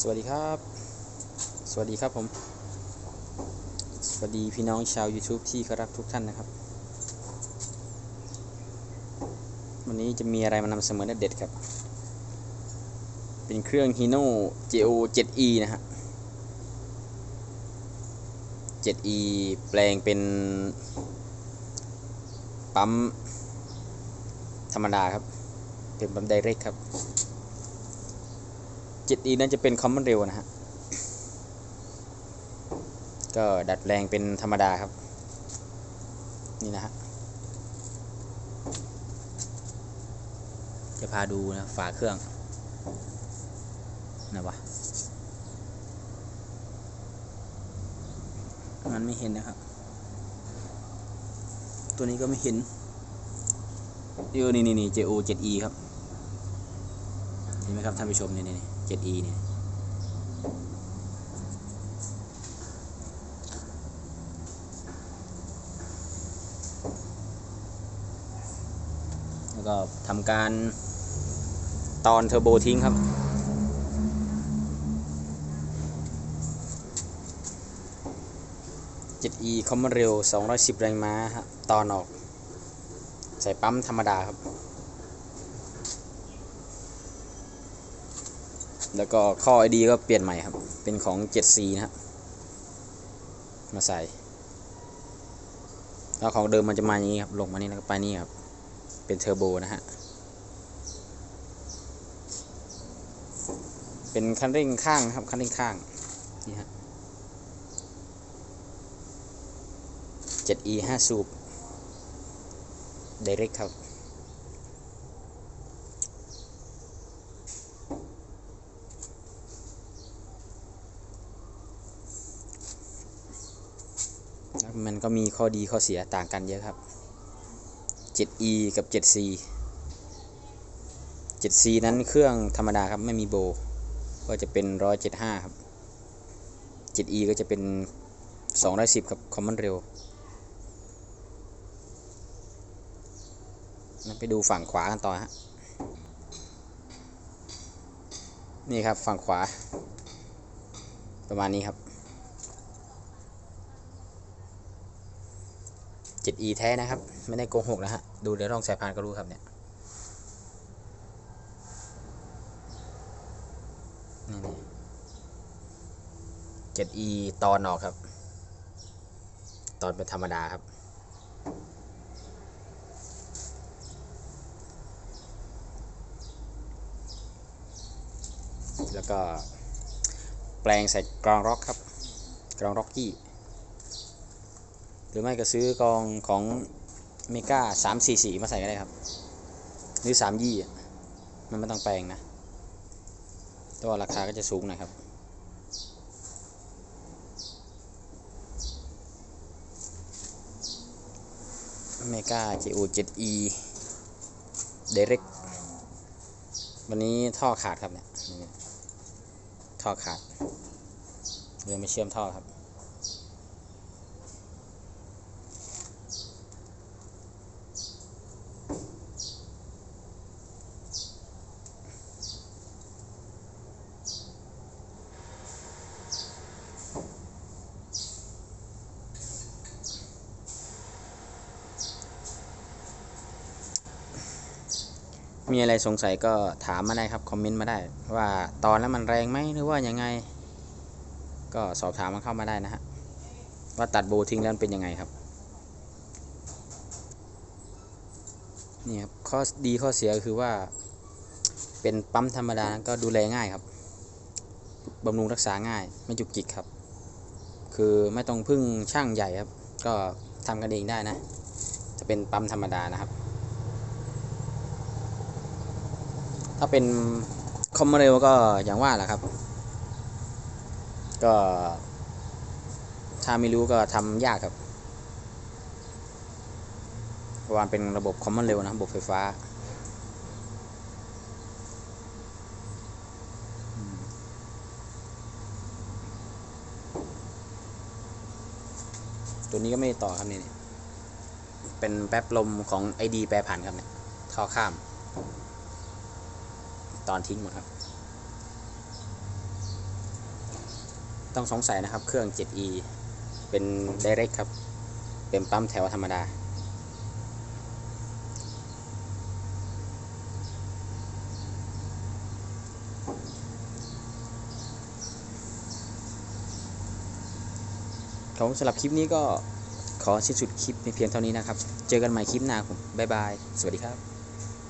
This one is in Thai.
สวัสดีครับ สวัสดีครับผม สวัสดีพี่น้องชาว YouTube ที่เคารพทุกท่านนะครับ วันนี้จะมีอะไรมานำเสนอเด็ดครับ เป็นเครื่อง Hino JO 7E นะฮะ 7E แปลงเป็น ปั๊ม ธรรมดาครับ เป็นปั๊มไดเรกครับ 7E นั้นจะเป็นคอมมอนเร็วนะฮะ ก็ดัดแปลงเป็นธรรมดาครับ นี่นะฮะ จะพาดูนะ ฝาเครื่องนะวะมันไม่เห็นนะครับ ตัวนี้ก็ไม่เห็นเออนี่นี่นี่ JO 7E ครับ เห็นไหมครับท่านผู้ชมนี่นี่ 7E เนี่ยแล้วก็ทำการตอนเทอร์โบทิ้งครับ 7E คอมมอนเร็ว210 แรงม้าฮะตอนออก ใส่ปั๊มธรรมดาครับ แล้วก็ข้อ ID ก็เปลี่ยนใหม่ครับ เป็นของ 7C นะครับมาใส่ แล้วของเดิมมันจะมาอย่างนี้ครับ ลงมานี่แล้วก็ไปนี่ครับ เป็นเทอร์โบนะฮะ เป็นคันเร่งข้างนะครับ คันเร่งข้าง นี่ฮะ 7E 5สูบ Direct ครับ มันก็มีข้อดีข้อเสียต่างกันเยอะครับ 7E กับ 7C 7C นั้นเครื่องธรรมดาครับไม่มีโบ ก็จะเป็น 175 ครับ 7E ก็จะเป็น 210 ครับคอมมอนเร็วไปดูฝั่งขวากันต่อฮะ นี่ครับฝั่งขวา ประมาณนี้ครับ 7E แท้นะครับ ไม่ได้โกหกนะฮะ ดูในร่องสายพานก็รู้ครับเนี่ย นี่นี่ 7E ตอนออกครับ ตอนเป็นธรรมดาครับแล้วก็แปลงใส่กรองร็อกครับ กรองร็อกกี้ รือไม่ก็ซื้อกองของเมกาสามสี่สี่มาใส่ก็ได้ครับ หรือสามยี่มันไม่ต้องแปลงนะ แต่ว่าราคาก็จะสูงหนะครับ เมกา JO 7E Direct วันนี้ท่อขาดครับเนี่ย ท่อขาดเรือไม่เชื่อมท่อครับ มีอะไรสงสัยก็ถามมาได้ครับ คอมเมนต์มาได้ ว่าตอนแล้วมันแรงไหมหรือว่ายังไง ก็สอบถามมาเข้ามาได้นะฮะ ว่าตัดโบทิ้งแล้วมันเป็นยังไงครับ นี่ครับ ข้อดีข้อเสียคือว่า เป็นปั๊มธรรมดาก็ดูแลง่ายครับบำรุงรักษาง่าย ไม่จุกจิกครับ คือไม่ต้องพึ่งช่างใหญ่ครับ ก็ทำกันเองได้นะ จะเป็นปั๊มธรรมดานะครับ ถ้าเป็นคอมมอนเร็วก็อย่างว่าแหละครับ ก็ ถ้าไม่รู้ก็ทำยากครับเพราะว่าเป็นระบบคอมมอนเร็วนะระบบไฟฟ้าตัวนี้ก็ไม่ต่อครับนี่ เป็นแป๊บลมของ ID แปรผันครับเนี่ยท่อข้าม ตอนทิ้งหมดครับ ต้องสงสัยนะครับ เครื่อง 7e เป็น direct ครับ เป็นปั๊มแถวธรรมดา ของสำหรับคลิปนี้ก็ขอสิ้นสุดคลิปในเพียงเท่านี้นะครับ เจอกันใหม่คลิปหน้าผม บ๊ายบาย สวัสดีครับ